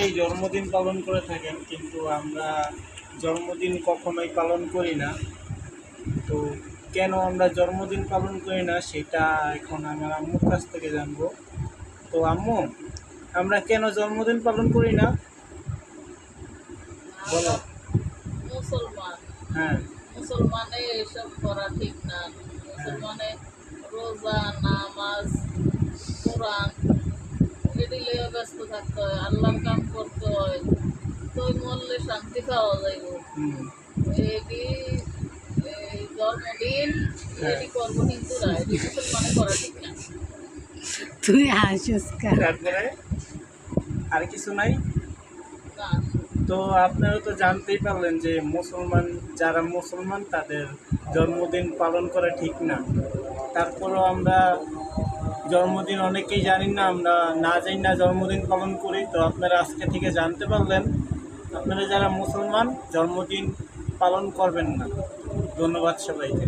অনেকেই জন্মদিন পালন করে থাকেন কিন্তু আমরা জন্মদিন কখনোই পালন করি না। তো কেন আমরা জন্মদিন পালন করি না সেটা এখন আমার আম্মুর কাছ থেকে জানব। তো আম্মু আমরা কেন জন্মদিন পালন করি না? বলো। মুসলমান। হ্যাঁ। মুসলমানে এসব করা ঠিক না। মুসলমানে রোজা নামাজ কোরআন এদিলে ব্যস্ত থাকতে হয় আল্লাহর কাম করতে হয়। তো মরলে শান্তি পাওয়া যাইব এটি এই জন্মদিন এটি করব এটি মুসলমানে করা ঠিক না তুই হাসিস তারপরে আর কিছু নাই? তো আপনারা তো জানতেই পারলেন যে মুসলমান যারা মুসলমান তাদের জন্মদিন পালন করা ঠিক না। তারপরেও আমরা জন্মদিন অনেকেই জানি না, আমরা না যাই না জন্মদিন পালন করি, তো আপনারা আজকে থেকে জানতে পারলেন। আপনারা যারা মুসলমান, জন্মদিন পালন করবেন না। ধন্যবাদ সবাইকে।